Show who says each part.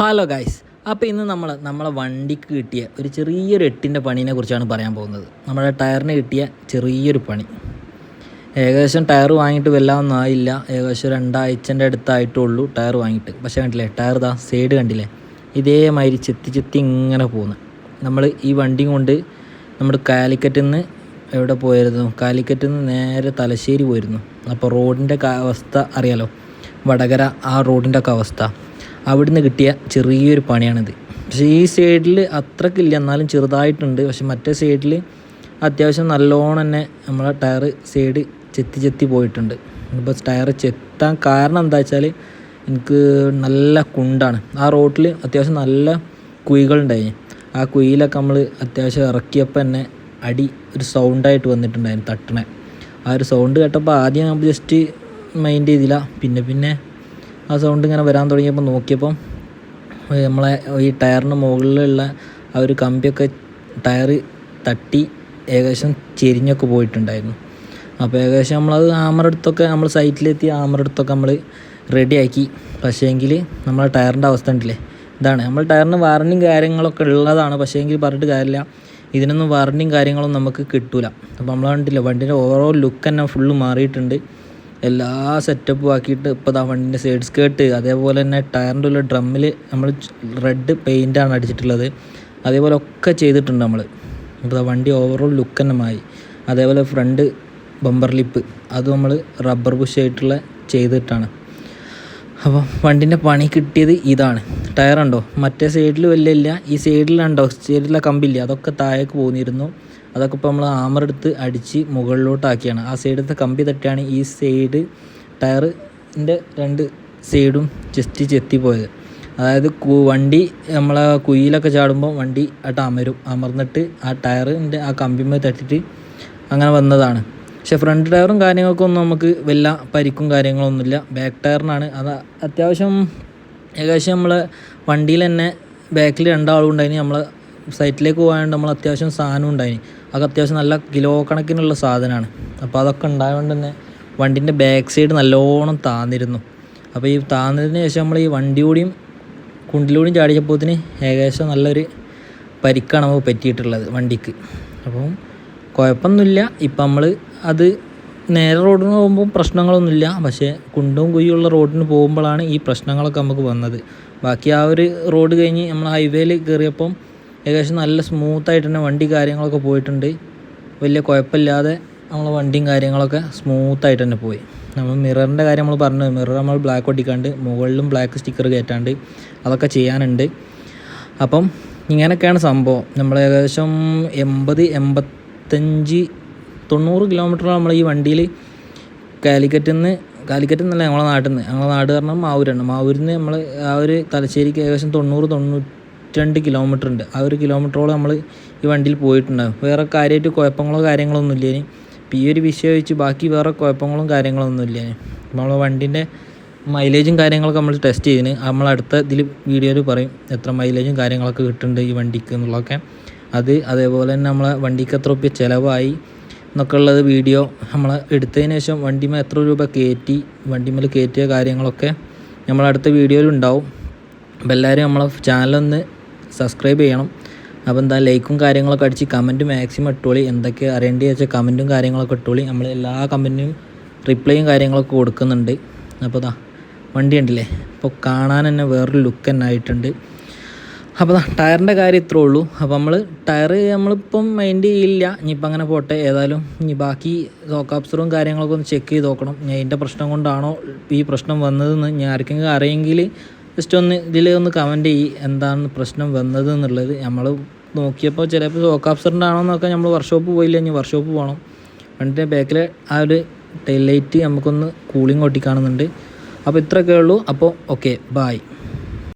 Speaker 1: Hello guys അപ്പോൾ ഇന്ന് നമ്മൾ നമ്മളെ വണ്ടിക്ക് കിട്ടിയ ഒരു ചെറിയൊരു എട്ടിന്റെ പണീനെ കുറിച്ചാണ് പറയാൻ പോകുന്നത്. നമ്മുടെ ടയറിന് കിട്ടിയ ചെറിയൊരു പണി. ഏകദേശം ടയർ വാങ്ങിയിട്ട് വല്ലാതൊന്നും ആയില്ല. ഏകദേശം രണ്ടാഴ്ചന്റെ അടുത്തായിട്ടുള്ളൂ ടയർ വാങ്ങിയിട്ട്. പക്ഷേ കണ്ടില്ലേ ടയർ ഇതാ സൈഡ് കണ്ടില്ലേ? ഇതേമാതിരി ചെത്തി ചെത്തി ഇങ്ങനെ പോകുന്നു നമ്മൾ ഈ വണ്ടി കൊണ്ട് നമ്മുടെ കാലിക്കറ്റിൽ നിന്ന് എവിടെ പോയിരുന്നു കാലിക്കറ്റിൽ നിന്ന് നേരെ തലശ്ശേരി പോയിരുന്നു. അപ്പോൾ റോഡിന്റെ അവസ്ഥ അറിയാലോ? വടകര ആ റോഡിന്റെ ഒക്കെ അവസ്ഥ. അവിടുന്ന് കിട്ടിയ ചെറിയൊരു പണിയാണിത്. പക്ഷേ ഈ സൈഡിൽ അത്രക്കില്ല എന്നാലും ചെറുതായിട്ടുണ്ട്. പക്ഷെ മറ്റേ സൈഡിൽ അത്യാവശ്യം നല്ലോണം തന്നെ നമ്മളെ ടയർ സൈഡ് ചെത്തി ചെത്തി പോയിട്ടുണ്ട്. ഇപ്പോൾ ടയർ ചെത്താൻ കാരണം എന്താ വെച്ചാൽ എനിക്ക് നല്ല കുണ്ടാണ്. ആ റോട്ടിൽ അത്യാവശ്യം നല്ല കുഴികളുണ്ടായി. ആ കുഴിയിലൊക്കെ നമ്മൾ അത്യാവശ്യം ഇറക്കിയപ്പോൾ തന്നെ അടി ഒരു സൗണ്ടായിട്ട് വന്നിട്ടുണ്ടായിരുന്നു തട്ടണേ. ആ ഒരു സൗണ്ട് കേട്ടപ്പോൾ ആദ്യം നമ്മൾ ജസ്റ്റ് മൈൻഡ് ചെയ്തില്ല. പിന്നെ പിന്നെ ആ സൗണ്ട് ഇങ്ങനെ വരാൻ തുടങ്ങിയപ്പോൾ നോക്കിയപ്പം നമ്മളെ ഈ ടയറിന് മുകളിലുള്ള ആ ഒരു കമ്പിയൊക്കെ ടയർ തട്ടി ഏകദേശം ചെരിഞ്ഞൊക്കെ പോയിട്ടുണ്ടായിരുന്നു. അപ്പോൾ ഏകദേശം നമ്മളത് ആമറെടുത്തൊക്കെ നമ്മൾ സൈറ്റിലെത്തി ആമറെടുത്തൊക്കെ നമ്മൾ റെഡിയാക്കി പക്ഷേ എങ്കിൽ നമ്മളെ ടയറിന്റെ അവസ്ഥ ഉണ്ടല്ലേ ഇതാണ്. നമ്മൾ ടയറിന് വാറണ്ടിയും കാര്യങ്ങളൊക്കെ ഉള്ളതാണ്. പക്ഷേ എങ്കിൽ പറഞ്ഞിട്ട് കാര്യമില്ല. ഇതിനൊന്നും വാറണ്ടിയും കാര്യങ്ങളൊന്നും നമുക്ക് കിട്ടില്ല അപ്പോൾ നമ്മളെ കണ്ടില്ല വണ്ടിന്റെ ഓവറോൾ ലുക്ക് തന്നെ ഫുള്ള് മാറിയിട്ടുണ്ട്. എല്ലാ സെറ്റപ്പും ആക്കിയിട്ട് ഇപ്പോൾ ദാ വണ്ടിന്റെ സൈഡ് സ്കേർട്ട് അതേപോലെ തന്നെ ടയറിന്റെ ഉള്ള ഡ്രമ്മിൽ നമ്മൾ റെഡ് പെയിന്റാണ് അടിച്ചിട്ടുള്ളത്. അതേപോലെ ഒക്കെ ചെയ്തിട്ടുണ്ട് നമ്മൾ അപ്പോൾ ദാ വണ്ടി ഓവറോൾ ലുക്ക് തന്നെ മായി. അതേപോലെ ഫ്രണ്ട് ബമ്പർ ലിപ്പ് അത് നമ്മൾ റബ്ബർ പുഷ് ആയിട്ടുള്ള ചെയ്തിട്ടാണ്. അപ്പോൾ വണ്ടിന്റെ പണി കിട്ടിയത് ഇതാണ്. ടയറുണ്ടോ മറ്റേ സൈഡിൽ വലിയ ഇല്ല. ഈ സൈഡിലുണ്ടോ സൈഡിലെ കമ്പില്ല? അതൊക്കെ താഴേക്ക് പോന്നിരുന്നു. അതൊക്കെ ഇപ്പോൾ നമ്മൾ ആമർ എടുത്ത് അടിച്ച് മുകളിലോട്ടാക്കിയാണ്. ആ സൈഡിലത്തെ കമ്പി തട്ടിയാണ് ഈ സൈഡ് ടയറിന്റെ രണ്ട് സൈഡും ജസ്റ്റ് ചെത്തിപ്പോയത് അതായത് വണ്ടി നമ്മളെ കുയിലൊക്കെ ചാടുമ്പോൾ വണ്ടി ആയിട്ട് അമരും. അമർന്നിട്ട് ആ ടയറിന്റെ ആ കമ്പിമേ തട്ടിട്ട് അങ്ങനെ വന്നതാണ്. പക്ഷെ ഫ്രണ്ട് ടയറും കാര്യങ്ങൾക്കും ഒന്നും നമുക്ക് വല്ല പരിക്കും കാര്യങ്ങളൊന്നുമില്ല. ബാക്ക് ടയറിനാണ് അത് അത്യാവശ്യം ഏകദേശം നമ്മൾ വണ്ടിയിൽ തന്നെ ബാക്കിൽ രണ്ടാളും ഉണ്ടായിന്. നമ്മൾ സൈറ്റിലേക്ക് പോകാണ്ട് നമ്മൾ അത്യാവശ്യം സാധനം ഉണ്ടായിന്. അതൊക്കെ അത്യാവശ്യം നല്ല കിലോ കണക്കിനുള്ള സാധനമാണ്. അപ്പോൾ അതൊക്കെ ഉണ്ടായതുകൊണ്ട് തന്നെ വണ്ടിന്റെ ബാക്ക് സൈഡ് നല്ലോണം താന്നിരുന്നു. അപ്പോൾ ഈ താന്നതിന് ശേഷം നമ്മൾ ഈ വണ്ടി കൂടിയും കുണ്ടിലൂടെയും ചാടിച്ചപ്പോത്തിന് ഏകദേശം നല്ലൊരു പരിക്കാണ് നമുക്ക് പറ്റിയിട്ടുള്ളത് വണ്ടിക്ക്. അപ്പം കുഴപ്പമൊന്നുമില്ല. ഇപ്പം നമ്മൾ അത് നേരെ റോഡിന് പോകുമ്പോൾ പ്രശ്നങ്ങളൊന്നുമില്ല. പക്ഷേ കുണ്ടും കുയ്യുള്ള റോഡിന് പോകുമ്പോഴാണ് ഈ പ്രശ്നങ്ങളൊക്കെ നമുക്ക് വന്നത്. ബാക്കി ആ ഒരു റോഡ് കഴിഞ്ഞ് നമ്മൾ ഹൈവേയിൽ കയറിയപ്പം ഏകദേശം നല്ല സ്മൂത്തായിട്ട് തന്നെ വണ്ടി കാര്യങ്ങളൊക്കെ പോയിട്ടുണ്ട്. വലിയ കുഴപ്പമില്ലാതെ നമ്മൾ വണ്ടിയും കാര്യങ്ങളൊക്കെ സ്മൂത്തായിട്ട് തന്നെ പോയി. നമ്മൾ മിററിന്റെ കാര്യം നമ്മൾ പറഞ്ഞു. മിറർ നമ്മൾ ബ്ലാക്ക് ഒട്ടിക്കാണ്ട് മുകളിലും ബ്ലാക്ക് സ്റ്റിക്കർ കയറ്റാണ്ട് അതൊക്കെ ചെയ്യാനുണ്ട്. അപ്പം ഇങ്ങനെയൊക്കെയാണ് സംഭവം. നമ്മൾ ഏകദേശം എൺപത് എൺപത്തഞ്ച് തൊണ്ണൂറ് കിലോമീറ്റർ നമ്മൾ ഈ വണ്ടിയിൽ കാലിക്കറ്റിൽ നിന്ന് കാലിക്കറ്റ് നിന്നല്ല ഞങ്ങളെ നാട്ടിൽ നിന്ന് ഞങ്ങളെ നാട് കാരണം മാവൂരാണ്. മാവൂരിൽ നിന്ന് നമ്മൾ ആ ഒരു തലശ്ശേരിക്ക് ഏകദേശം തൊണ്ണൂറ് തൊണ്ണൂറ്റിരണ്ട് കിലോമീറ്റർ ഉണ്ട് ആ ഒരു കിലോമീറ്ററോളം നമ്മൾ ഈ വണ്ടിയിൽ പോയിട്ടുണ്ടാകും വേറെ കാര്യമായിട്ട് കുഴപ്പങ്ങളോ കാര്യങ്ങളോ ഒന്നും ഇല്ലേനി ഇപ്പം ഈ ഒരു വിഷയം വെച്ച് ബാക്കി വേറെ കുഴപ്പങ്ങളും കാര്യങ്ങളൊന്നും ഇല്ലേനി നമ്മൾ വണ്ടീന്റെ മൈലേജും കാര്യങ്ങളൊക്കെ നമ്മൾ ടെസ്റ്റ് ചെയ്തിന്. നമ്മൾ അടുത്ത ഇതിൽ വീഡിയോയിൽ പറയും എത്ര മൈലേജും കാര്യങ്ങളൊക്കെ കിട്ടുന്നുണ്ട് ഈ വണ്ടിക്ക് എന്നുള്ളതൊക്കെ. അത് അതേപോലെ തന്നെ നമ്മളെ വണ്ടിക്ക് എത്ര രൂപ ചിലവായി എന്നൊക്കെ ഉള്ളത് വീഡിയോ നമ്മൾ എടുത്തതിന് ശേഷം വണ്ടിമേൽ എത്ര രൂപ കയറ്റി വണ്ടിമേൽ കയറ്റിയ കാര്യങ്ങളൊക്കെ നമ്മളടുത്ത വീഡിയോയിൽ ഉണ്ടാവും. അപ്പോൾ എല്ലാവരും നമ്മളെ ചാനലൊന്ന് സബ്സ്ക്രൈബ് ചെയ്യണം. അപ്പോൾ എന്താ ലൈക്കും കാര്യങ്ങളൊക്കെ അടിച്ച് കമന്റ് മാക്സിമം ഇട്ടോളി. എന്തൊക്കെ അറിയേണ്ടി വെച്ചാൽ കമന്റും കാര്യങ്ങളൊക്കെ ഇട്ടോളി. നമ്മൾ എല്ലാ കമന്റിനും റിപ്ലൈയും കാര്യങ്ങളൊക്കെ കൊടുക്കുന്നുണ്ട്. അപ്പോൾ ദാ വണ്ടി ഉണ്ടല്ലേ അപ്പോൾ കാണാൻ തന്നെ വേറൊരു ലുക്ക് തന്നെ ആയിട്ടുണ്ട്. അപ്പോൾ ടയറിന്റെ കാര്യം ഇത്രേ ഉള്ളൂ. അപ്പോൾ നമ്മൾ ടയർ നമ്മളിപ്പം മൈൻഡ് ചെയ്യില്ല. ഇനിയിപ്പോൾ അങ്ങനെ പോട്ടെ. ഏതായാലും ഇനി ബാക്കി സോക്കാപ്സറും കാര്യങ്ങളൊക്കെ ഒന്ന് ചെക്ക് ചെയ്ത് നോക്കണം. ഞാൻ ഇതിന്റെ പ്രശ്നം കൊണ്ടാണോ ഈ പ്രശ്നം വന്നതെന്ന് ഞാൻ ആർക്കെങ്കിലും അറിയെങ്കിൽ ജസ്റ്റ് ഒന്ന് ഇതിൽ ഒന്ന് കമന്റ് ചെയ്യ്. എന്താണ് പ്രശ്നം വന്നത് എന്നുള്ളത് നമ്മൾ നോക്കിയപ്പോൾ ചിലപ്പോൾ സോക്കാപ്സറിന്റെ ആണോ എന്നൊക്കെ നമ്മൾ വർക്ക്ഷോപ്പ് പോയില്ല. ഇനി വർക്ക്ഷോപ്പ് പോകണം വണ്ടിന്റെ ബാക്കിൽ ആ ഒരു ടൈൽ ലൈറ്റ് നമുക്കൊന്ന് കൂളിംഗ് ഒട്ടിക്കാണുന്നുണ്ട്. അപ്പോൾ ഇത്രയൊക്കെ ഉള്ളൂ. അപ്പോൾ ഓക്കെ ബായ്